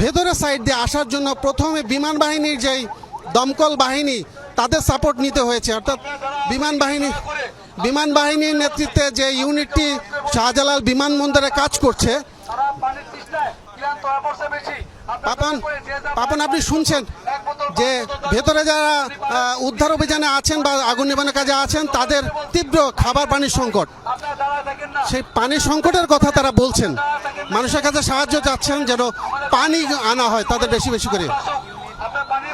ভেতরের সাইড দিয়ে আসার জন্য প্রথমে বিমান বাহিনীর যেই দমকল বাহিনী, তাদের সাপোর্ট নিতে হয়েছে। অর্থাৎ বিমান বাহিনী, বিমান বাহিনীর নেতৃত্বে যে ইউনিটটি শাহজালাল বিমানবন্দরে কাজ করছে, পাপন পাপন, আপনি শুনছেন? যে ভেতরে যারা উদ্ধার অভিযানে আছেন বা আগুন নিবানোর কাজে আছেন, তাদের তীব্র খাবার পানির সংকট। সেই পানির সংকটের কথা তারা বলছেন। মানুষের কাছে সাহায্য চাচ্ছেন যেন পানি আনা হয় তাদের বেশি বেশি করে। পানি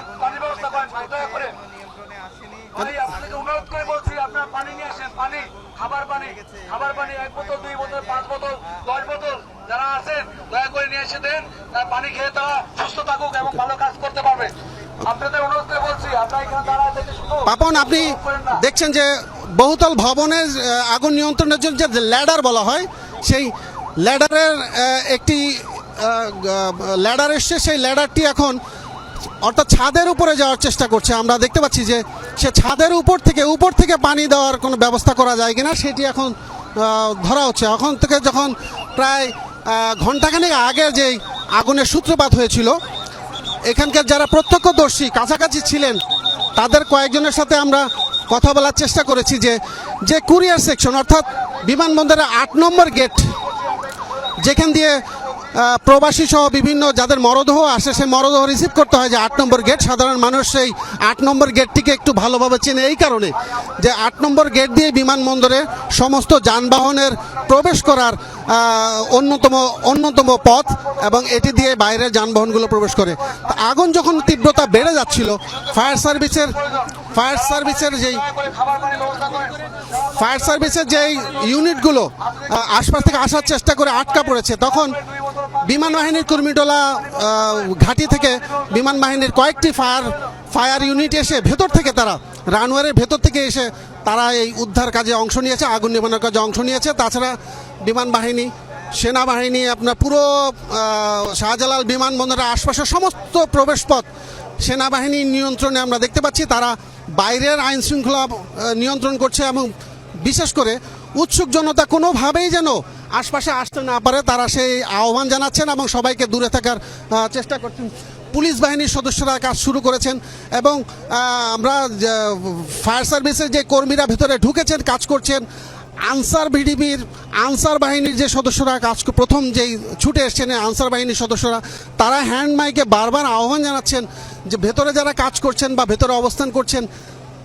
পানি খাবার পানি খাবার পানি এক বোতল দুই বোতল পাঁচ বোতল দশ বোতল যারা আছেন দয়া করে নিয়ে এসে দেন তার পানি খেয়ে তারা সুস্থ থাকুক এবং ভালো কাজ করতে পারবে। আপনাদের অনুরোধ করে বলছি আপনারা এখানে দাঁড়ায় থেকে শুধু পাপন আপনি দেখছেন যে বহুতল ভবনের আগুন নিয়ন্ত্রণের জন্য যে ল্যাডার বলা হয়, সেই ল্যাডারের একটি ল্যাডার এসছে, সেই ল্যাডারটি এখন অর্থাৎ ছাদের উপরে যাওয়ার চেষ্টা করছে। আমরা দেখতে পাচ্ছি যে সে ছাদের উপর থেকে উপর থেকে পানি দেওয়ার কোনো ব্যবস্থা করা যায় কিনা, সেটি এখন ধরা হচ্ছে। এখন থেকে যখন প্রায় ঘন্টাখানেক আগে যেই আগুনের সূত্রপাত হয়েছিল, এখানকার যারা প্রত্যক্ষদর্শী, কাছাকাছি ছিলেন, তাদের কয়েকজনের সাথে আমরা কথা বলার চেষ্টা করেছি যে যে কুরিয়ার সেকশন, অর্থাৎ বিমানবন্দরের আট নম্বর গেট, যেখান দিয়ে প্রবাসী সহ বিভিন্ন যাদের মরদেহ আসে, সেই মরদেহ রিসিভ করতে হয় যে আট নম্বর গেট সাধারণ মানুষ সেই আট নম্বর গেটটিকে একটু ভালোভাবে চেনে এই কারণে যে আট নম্বর গেট দিয়ে বিমানবন্দরে সমস্ত যানবাহনের প্রবেশ করার অন্যতম অন্যতম পথ এবং এটি দিয়ে বাইরের যানবাহনগুলো প্রবেশ করে। আগুন যখন তীব্রতা বেড়ে যাচ্ছিল ফায়ার সার্ভিসের ফায়ার সার্ভিসের যেই ফায়ার সার্ভিসের যেই ইউনিটগুলো আশপাশ থেকে আসার চেষ্টা করে আটকা পড়েছে, তখন বিমান বাহিনীর কর্মীটোলা ঘাঁটি থেকে বিমান বাহিনীর কয়েকটি ফায়ার ফায়ার ইউনিট এসে ভেতর থেকে তারা, রানওয়ের ভেতর থেকে এসে তারা এই উদ্ধার কাজে অংশ নিয়েছে, আগুন নিবানোর কাজে অংশ নিয়েছে। তাছাড়া বিমান বাহিনী সেনাবাহিনী, আপনার পুরো শাহজালাল বিমানবন্দরের আশপাশের সমস্ত প্রবেশপথ সেনাবাহিনীর নিয়ন্ত্রণে আমরা দেখতে পাচ্ছি। তারা বাইরের আইন শৃঙ্খলা নিয়ন্ত্রণ করছে এবং বিশেষ করে উৎসুক জনতা কোনোভাবেই যেন আশপাশে আসতে না পারে, তারা সেই আহ্বান জানাচ্ছেন এবং সবাইকে দূরে থাকার চেষ্টা করছেন। পুলিশ বাহিনীর সদস্যরা কাজ শুরু করেছেন এবং আমরা ফায়ার সার্ভিসের যে কর্মীরা ভেতরে ঢুকেছেন, কাজ করছেন, আনসার ভিডিপির আনসার বাহিনীর যে সদস্যরা কাজ প্রথম যেই ছুটে এসছেন আনসার বাহিনীর সদস্যরা, তারা হ্যান্ড মাইকে বারবার আহ্বান জানাচ্ছেন যে ভেতরে যারা কাজ করছেন বা ভেতরে অবস্থান করছেন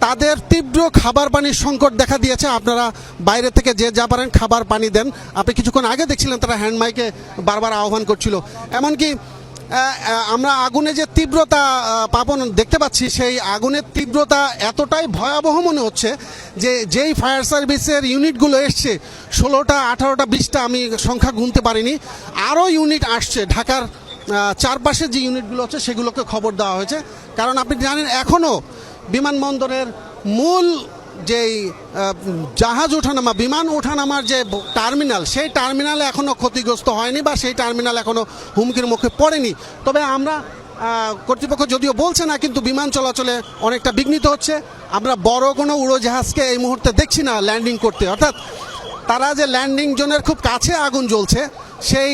তাদের তীব্র খাবার পানির সংকট দেখা দিয়েছে। আপনারা বাইরে থেকে যে যা পারেন খাবার পানি দেন। আপনি কিছুক্ষণ আগে দেখছিলেন তারা হ্যান্ড মাইকে বারবার আহ্বান করছিল। এমনকি আমরা আগুনে যে তীব্রতা পাবন দেখতে পাচ্ছি, সেই আগুনের তীব্রতা এতটাই ভয়াবহ মনে হচ্ছে যে যেই ফায়ার সার্ভিসের ইউনিটগুলো এসছে, ষোলোটা, আঠারোটা, বিশটা আমি সংখ্যা গুনতে পারিনি। আরও ইউনিট আসছে। ঢাকার চারপাশে যে ইউনিটগুলো হচ্ছে, সেগুলোকে খবর দেওয়া হয়েছে। কারণ আপনি জানেন, এখনও বিমানবন্দরের মূল যেই জাহাজ ওঠানামা বিমান ওঠানামার যে টার্মিনাল, সেই টার্মিনাল এখনও ক্ষতিগ্রস্ত হয়নি বা সেই টার্মিনাল এখনও হুমকির মুখে পড়েনি। তবে আমরা কর্তৃপক্ষ যদিও বলছে না, কিন্তু বিমান চলাচলে অনেকটা বিঘ্নিত হচ্ছে। আমরা বড় কোনো উড়োজাহাজকে এই মুহূর্তে দেখছি না ল্যান্ডিং করতে। অর্থাৎ তারা যে ল্যান্ডিং জোনের খুব কাছে আগুন জ্বলছে, সেই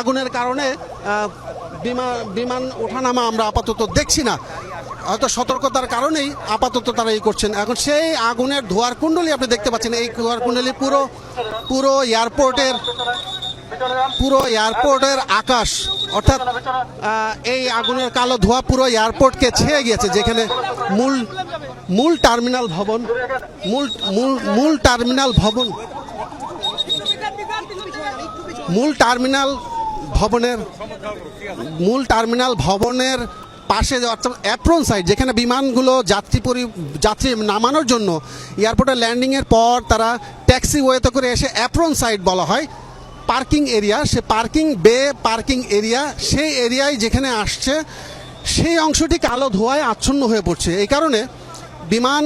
আগুনের কারণে বিমান বিমান ওঠানামা আমরা আপাতত দেখছি না। হয়তো সতর্কতার কারণেই আপাতত তারা এই করছেন। এখন সেই আগুনের ধোয়ার কুণ্ডলি আপনি দেখতে পাচ্ছেন। এই ধোয়ার কুণ্ডলি পুরো পুরো এয়ারপোর্টের পুরো এয়ারপোর্টের আকাশ। অর্থাৎ এই আগুনের কালো ধোঁয়া পুরো এয়ারপোর্টকে ছেয়ে গিয়েছে, যেখানে মূল মূল টার্মিনাল ভবন, মূল মূল মূল টার্মিনাল ভবন, মূল টার্মিনাল ভবনের, মূল টার্মিনাল ভবনের পাশে অর্থাৎ অ্যাপ্রন সাইড যেখানে বিমানগুলো যাত্রী পরি, যাত্রী নামানোর জন্য এয়ারপোর্টে ল্যান্ডিংয়ের পর তারা ট্যাক্সি ওয়েতে করে এসে অ্যাপ্রন সাইড বলা হয়। পার্কিং এরিয়া সে পার্কিং বে পার্কিং এরিয়া সেই এরিয়ায় যেখানে আসছে, সেই অংশটি কালো ধোয়ায় আচ্ছন্ন হয়ে পড়ছে। এই কারণে বিমান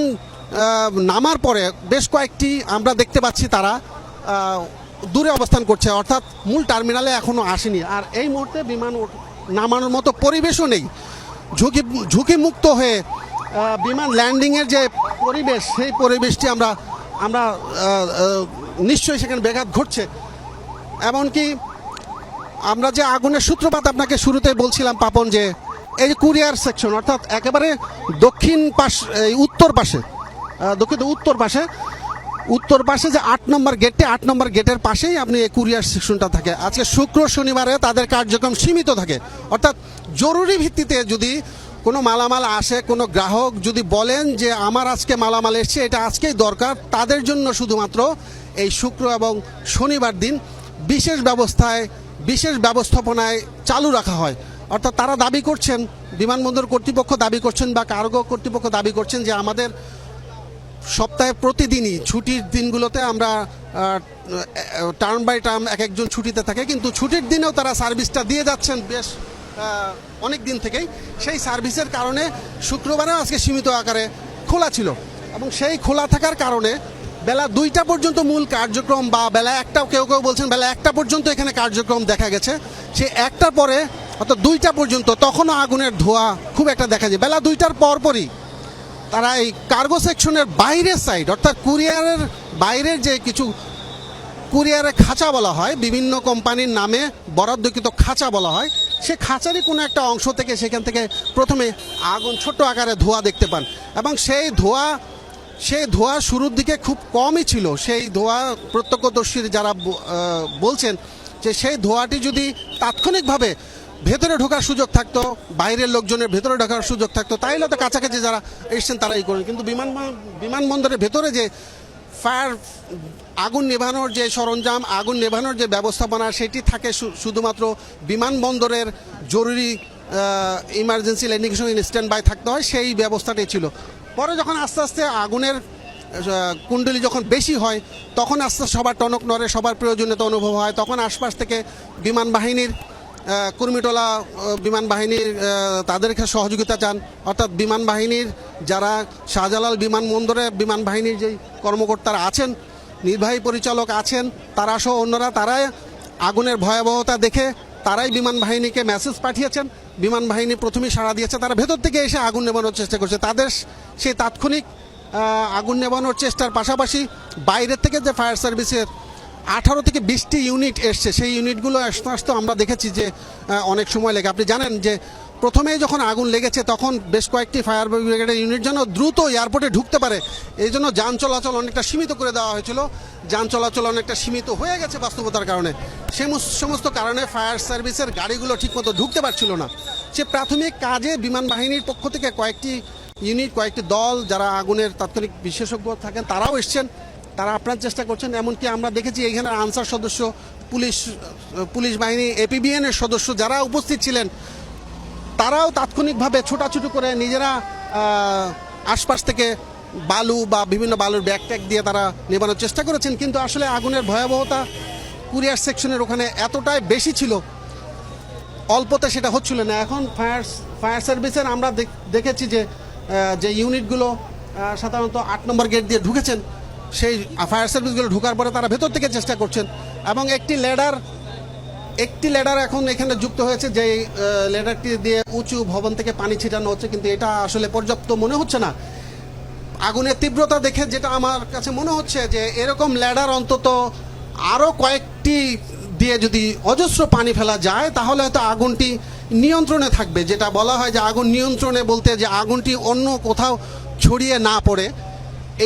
নামার পরে বেশ কয়েকটি আমরা দেখতে পাচ্ছি তারা দূরে অবস্থান করছে। অর্থাৎ মূল টার্মিনালে এখনও আসেনি। আর এই মুহূর্তে বিমান নামানোর মতো পরিবেশও নেই। ঝুঁকি, ঝুঁকিমুক্ত হয়ে বিমান ল্যান্ডিংয়ের যে পরিবেশ, সেই পরিবেশটি আমরা আমরা নিশ্চয়ই সেখানে ব্যাঘাত ঘটছে। এমনকি আমরা যে আগুনের সূত্রপাত আপনাকে শুরুতে বলছিলাম, পাপন, যে এই কুরিয়ার সেকশন অর্থাৎ একেবারে দক্ষিণ পাশ, এই উত্তর পাশে দক্ষিণ উত্তর পাশে উত্তর পাশে যে আট নম্বর গেটটি আট নম্বর গেটের পাশেই আপনি এই কুরিয়ার সেকশনটা থাকে। আজকে শুক্র শনিবারে তাদের কার্যক্রম সীমিত থাকে। অর্থাৎ জরুরি ভিত্তিতে যদি কোনো মালামাল আসে, কোনো গ্রাহক যদি বলেন যে আমার আজকে মালামাল এসছে, এটা আজকেই দরকার, তাদের জন্য শুধুমাত্র এই শুক্র এবং শনিবার দিন বিশেষ ব্যবস্থায়, বিশেষ ব্যবস্থাপনায় চালু রাখা হয়। অর্থাৎ তারা দাবি করছেন, বিমানবন্দর কর্তৃপক্ষ দাবি করছেন বা কার্গো কর্তৃপক্ষ দাবি করছেন যে আমাদের সপ্তাহে প্রতিদিনই ছুটির দিনগুলোতে আমরা টার্ম বাই টার্ম এক একজন ছুটিতে থাকে, কিন্তু ছুটির দিনেও তারা সার্ভিসটা দিয়ে যাচ্ছেন বেশ অনেক দিন থেকেই। সেই সার্ভিসের কারণে শুক্রবারেও আজকে সীমিত আকারে খোলা ছিল এবং সেই খোলা থাকার কারণে বেলা দুইটা পর্যন্ত মূল কার্যক্রম বা বেলা একটা কেউ কেউ বলছেন বেলা একটা পর্যন্ত এখানে কার্যক্রম দেখা গেছে। সে একটার পরে অর্থাৎ দুইটা পর্যন্ত তখনও আগুনের ধোঁয়া খুব একটা দেখা যায়। বেলা দুইটার পরপরই তারা এই কার্গো সেকশনের বাইরের সাইড অর্থাৎ কুরিয়ারের বাইরের যে কিছু কুরিয়ারের খাঁচা বলা হয়, বিভিন্ন কোম্পানির নামে বরাদ্দকৃত খাঁচা বলা হয়, সে খাঁচারই কোনো একটা অংশ থেকে সেখান থেকে প্রথমে আগুন, ছোট্ট আকারে ধোঁয়া দেখতে পান। এবং সেই ধোঁয়া সেই ধোঁয়া শুরুর দিকে খুব কমই ছিল। সেই ধোঁয়া প্রত্যক্ষদর্শীর যারা বলছেন যে সেই ধোঁয়াটি যদি তাৎক্ষণিকভাবে ভেতরে ঢোকার সুযোগ থাকতো, বাইরের লোকজনের ভেতরে ঢোকার সুযোগ থাকতো তাইলে তো কাছাকাছি যারা এসছেন তারাই করেন। কিন্তু বিমান বিমানবন্দরের ভেতরে যে ফায়ার, আগুন নেভানোর যে সরঞ্জাম, আগুন নেভানোর যে ব্যবস্থাপনা, সেটি থাকে শুধুমাত্র বিমানবন্দরের জরুরি ইমার্জেন্সি ল্যান্ডিং সময় স্ট্যান্ড বাই থাকতে হয়, সেই ব্যবস্থাটাই ছিল। পরে যখন আস্তে আস্তে আগুনের কুণ্ডলি যখন বেশি হয়, তখন আস্তে সবার টনক নড়ে, সবার প্রয়োজনীয়তা অনুভব হয়, তখন আশপাশ থেকে বিমান বাহিনীর কুর্মিটোলা বিমান বাহিনীর তাদেরকে সহযোগিতা চান। অর্থাৎ বিমান বাহিনীর যারা শাহজালাল বিমানবন্দরে বিমান বাহিনীর যেই কর্মকর্তারা আছেন, নির্বাহী পরিচালক আছেন, তারা সহ অন্যরা, তারাই আগুনের ভয়াবহতা দেখে তারাই বিমান বাহিনীকে মেসেজ পাঠিয়েছেন। বিমান বাহিনী প্রথমেই সাড়া দিয়েছে, তারা ভেতর থেকে এসে আগুন নেবানোর চেষ্টা করছে। তাদের সেই তাৎক্ষণিক আগুন নেবানোর চেষ্টার পাশাপাশি বাইরের থেকে যে ফায়ার সার্ভিসের আঠারো থেকে বিশটি ইউনিট এসছে। সেই ইউনিটগুলো আসতে আসতে আমরা দেখেছি যে অনেক সময় লেগে। আপনি জানেন যে, প্রথমেই যখন আগুন লেগেছে, তখন বেশ কয়েকটি ফায়ার ব্রিগেডের ইউনিট যেন দ্রুত এয়ারপোর্টে ঢুকতে পারে। এই জন্য যান চলাচল অনেকটা সীমিত করে দেওয়া হয়েছিল। যান চলাচল অনেকটা সীমিত হয়ে গেছে বাস্তবতার কারণে। সে সমস্ত কারণে ফায়ার সার্ভিসের গাড়িগুলো ঠিকমতো ঢুকতে পারছিল না। সে প্রাথমিক কাজে বিমান বাহিনীর পক্ষ থেকে কয়েকটি ইউনিট কয়েকটি দল, যারা আগুনের তাৎক্ষণিক বিশেষজ্ঞ থাকেন, তারাও এসছেন। তারা আপনার চেষ্টা করছেন, এমনকি আমরা দেখেছি এখানে আনসার সদস্য, পুলিশ পুলিশ বাহিনী এপিবিএনের সদস্য যারা উপস্থিত ছিলেন, তারাও তাৎক্ষণিকভাবে ছোটাছুটি করে নিজেরা আশপাশ থেকে বালু বা বিভিন্ন বালুর ব্যাগ ট্যাগ দিয়ে তারা নেবানোর চেষ্টা করেছেন। কিন্তু আসলে আগুনের ভয়াবহতা কুরিয়ার সেকশনের ওখানে এতটাই বেশি ছিল, অল্পতে সেটা হচ্ছিল না। এখন ফায়ার ফায়ার সার্ভিসের আমরা দেখ- দেখেছি যে যে ইউনিটগুলো সাধারণত আট নম্বর গেট দিয়ে ঢুকেছেন সেই ফায়ার সার্ভিসগুলো ঢোকার পরে তারা ভেতর থেকে চেষ্টা করছেন। এবং একটি লেডার একটি লেডার এখন এখানে যুক্ত হয়েছে যে লেডারটি দিয়ে উঁচু ভবন থেকে পানি ছিটানো হচ্ছে, কিন্তু এটা আসলে পর্যাপ্ত মনে হচ্ছে না। আগুনের তীব্রতা দেখে যেটা আমার কাছে মনে হচ্ছে যে, এরকম ল্যাডার অন্তত আরও কয়েকটি দিয়ে যদি অজস্র পানি ফেলা যায়, তাহলে হয়তো আগুনটি নিয়ন্ত্রণে থাকবে। যেটা বলা হয় যে, আগুন নিয়ন্ত্রণে বলতে যে, আগুনটি অন্য কোথাও ছড়িয়ে না পড়ে।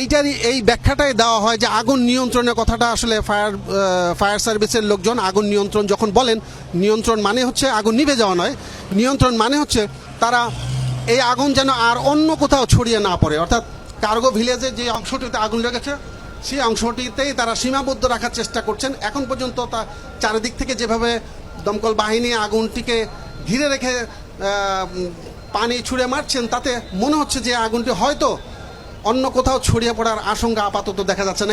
এইটারই এই ব্যাখ্যাটাই দেওয়া হয় যে আগুন নিয়ন্ত্রণের কথাটা আসলে ফায়ার ফায়ার সার্ভিসের লোকজন আগুন নিয়ন্ত্রণ যখন বলেন, নিয়ন্ত্রণ মানে হচ্ছে আগুন নিভে যাওয়া নয়, নিয়ন্ত্রণ মানে হচ্ছে তারা এই আগুন যেন আর অন্য কোথাও ছড়িয়ে না পড়ে। অর্থাৎ কার্গো ভিলেজের যে অংশটিতে আগুন লেগেছে, সেই অংশটিতেই তারা সীমাবদ্ধ রাখার চেষ্টা করছেন। এখন পর্যন্ত তা চারিদিক থেকে যেভাবে দমকল বাহিনী আগুনটিকে ঘিরে রেখে পানি ছুঁড়ে মারছেন, তাতে মনে হচ্ছে যে আগুনটি হয়তো অন্য কোথাও ছড়িয়ে পড়ার আশঙ্কা আপাতত দেখা যাচ্ছে না।